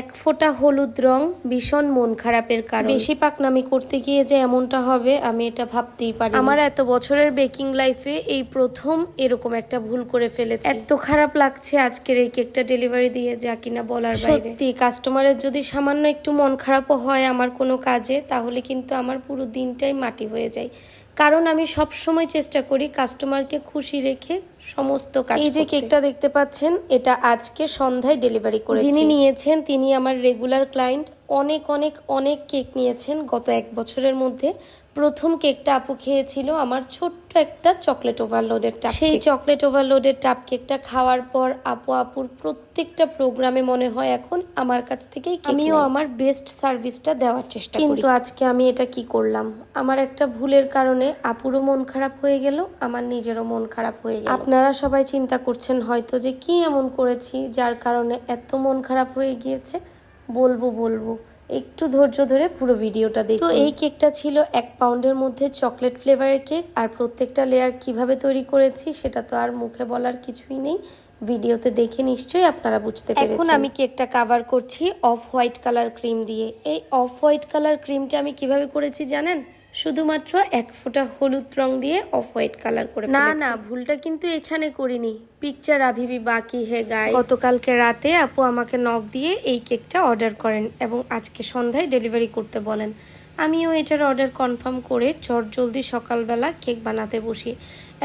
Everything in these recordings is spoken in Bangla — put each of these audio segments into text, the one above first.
এক ফোঁটা হলুদ রং ভীষণ মন খারাপের কারণ। বেশি পাকনামি করতে গিয়ে যে এমনটা হবে আমি এটা ভাবতেই পারি আমার এত বছরের বেকিং লাইফে এই প্রথম এরকম একটা ভুল করে ফেলেছি। এত খারাপ লাগছে আজকের এই কেকটা ডেলিভারি দিয়ে যা কিনা বলার বাইরে। সত্যি কাস্টমারের যদি সামান্য একটু মন খারাপও হয় আমার কোনো কাজে তাহলে কিন্তু আমার পুরো দিনটাই মাটি হয়ে যায়। কারণ আমি সব সময় চেষ্টা করি কাস্টমারকে খুশি রেখে সমস্ত কাজ এই যে কেকটা দেখতে পাচ্ছেন এটা আজকে সন্ধ্যায় ডেলিভারি করে যিনি নিয়েছেন তিনি আমার রেগুলার ক্লায়েন্ট অনেক অনেক অনেক কেক নিয়েছেন গত এক বছরের মধ্যে। প্রথম কেকটা আপু খেয়েছিল আমার ছোট্ট একটা চকলেট ওভারলোডের টাপ সেই চকলেট ওভারলোডের টাপ কেকটা খাওয়ার পর আপু আপুর প্রত্যেকটা প্রোগ্রামে মনে হয় এখন আমার কাছ থেকেই আমিও আমার বেস্ট সার্ভিসটা দেওয়ার চেষ্টা কিন্তু আজকে আমি এটা কি করলাম? আমার একটা ভুলের কারণে আপুরও মন খারাপ হয়ে গেল আমার নিজেরও মন খারাপ হয়ে গেল। আপনারা সবাই চিন্তা করছেন হয়তো যে কি এমন করেছি যার কারণে এত মন খারাপ হয়ে গিয়েছে। বলব বলব। একটু ধৈর্য ধরে পুরো ভিডিওটা দেখো এই কেকটা ছিল এক পাউন্ডের মধ্যে চকলেট ফ্লেভারের কেক। আর প্রত্যেকটা লেয়ার কীভাবে তৈরি করেছি সেটা তো আর মুখে বলার কিছুই নেই। ভিডিওতে দেখে নিশ্চয়ই আপনারা বুঝতে পেরেছেন। এখন আমি কেকটা কাভার করছি অফ হোয়াইট কালার ক্রিম দিয়ে। এই অফ হোয়াইট কালার ক্রিমটা আমি কীভাবে করেছি জানেন? শুধুমাত্র এক ফোঁটা হলুদ রং দিয়ে অফ হোয়াইট কালার করে না না ভুলটা কিন্তু এখানে করিনি। পিকচার আভিবি বাকি হে গাই গতকালকে রাতে আপু আমাকে নখ দিয়ে এই কেকটা অর্ডার করেন এবং আজকে সন্ধ্যায় ডেলিভারি করতে বলেন। আমিও এটার অর্ডার কনফার্ম করে চট জলদি সকালবেলা কেক বানাতে বসি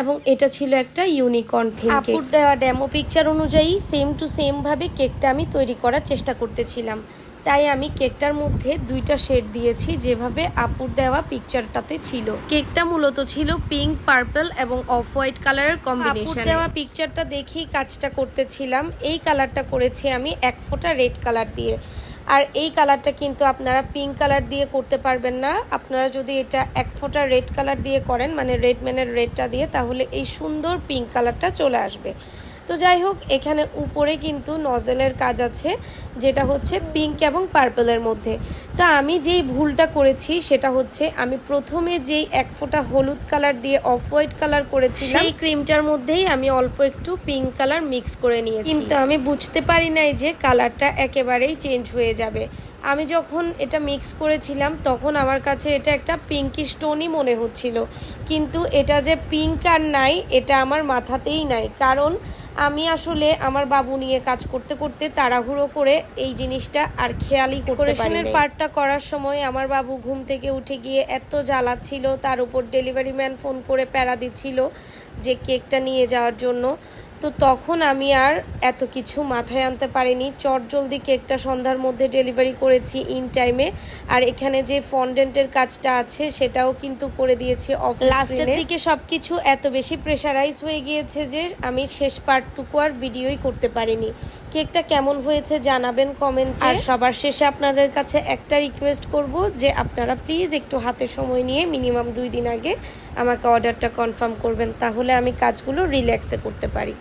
এবং এটা ছিল একটা ইউনিকর্ন থিম আপুর দেওয়া ডেমো পিকচার অনুযায়ী সেম টু সেম ভাবে কেকটা আমি তৈরি করার চেষ্টা করতেছিলাম। তাই আমি কেকটার মধ্যে দুইটা শেড দিয়েছি যেভাবে আপুর দেওয়া পিকচারটাতে ছিল। কেকটা মূলত ছিল পিঙ্ক পার্পল এবং অফ হোয়াইট কালারের কম্বিনেশন দেওয়া পিকচারটা দেখেই কাজটা করতেছিলাম। এই কালারটা করেছি আমি এক ফোঁটা রেড কালার দিয়ে। আর এই কালারটা কিন্তু আপনারা পিঙ্ক কালার দিয়ে করতে পারবেন না। আপনারা যদি এটা এক ফোঁটা রেড কালার দিয়ে করেন মানে রেড ম্যানের রেডটা দিয়ে তাহলে এই সুন্দর পিঙ্ক কালারটা চলে আসবে। তো যাই হোক এখানে উপরে কিন্তু নজেলের কাজ আছে যেটা হচ্ছে পিঙ্ক এবং পার্পলের মধ্যে। তা আমি যেই ভুলটা করেছি সেটা হচ্ছে আমি প্রথমে যেই এক ফোঁটা হলুদ কালার দিয়ে অফ হোয়াইট কালার করেছি সেই ক্রিমটার মধ্যেই আমি অল্প একটু পিঙ্ক কালার মিক্স করে নিয়েছি। কিন্তু আমি বুঝতে পারি নাই যে কালারটা একেবারেই চেঞ্জ হয়ে যাবে। আমি যখন এটা মিক্স করেছিলাম তখন আমার কাছে এটা একটা পিঙ্কি স্টোনই মনে হচ্ছিল। কিন্তু এটা যে পিঙ্ক আর নাই এটা আমার মাথাতেই নাই। কারণ আমি আসলে আমার বাবু নিয়ে কাজ করতে করতে তাড়াহুড়ো করে এই জিনিসটা আর খেয়ালই করতে পারি পার্টটা করার সময় আমার বাবু ঘুম থেকে উঠে গিয়ে এত জ্বালাচ্ছিল তার উপর ডেলিভারি ম্যান ফোন করে প্যারা দিচ্ছিল যে কেকটা নিয়ে যাওয়ার জন্য। তো তখন আমি আর এত কিছু মাথায় আনতে পারিনি। চট জলদি কেকটা সন্ধ্যার মধ্যে ডেলিভারি করেছি ইন টাইমে। আর এখানে যে ফন্ডেন্টের কাজটা আছে সেটাও কিন্তু করে দিয়েছি অফ লাস্টের দিকে সব কিছু এত বেশি প্রেশারাইজ হয়ে গিয়েছে যে আমি শেষ পার্টটুকু আর ভিডিওই করতে পারিনি। কেকটা কেমন হয়েছে জানাবেন কমেন্টে। আর সবার শেষে আপনাদের কাছে একটা রিকোয়েস্ট করব যে আপনারা প্লিজ একটু হাতে সময় নিয়ে মিনিমাম দুই দিন আগে আমাকে অর্ডারটা কনফার্ম করবেন তাহলে আমি কাজগুলো রিল্যাক্সে করতে পারি।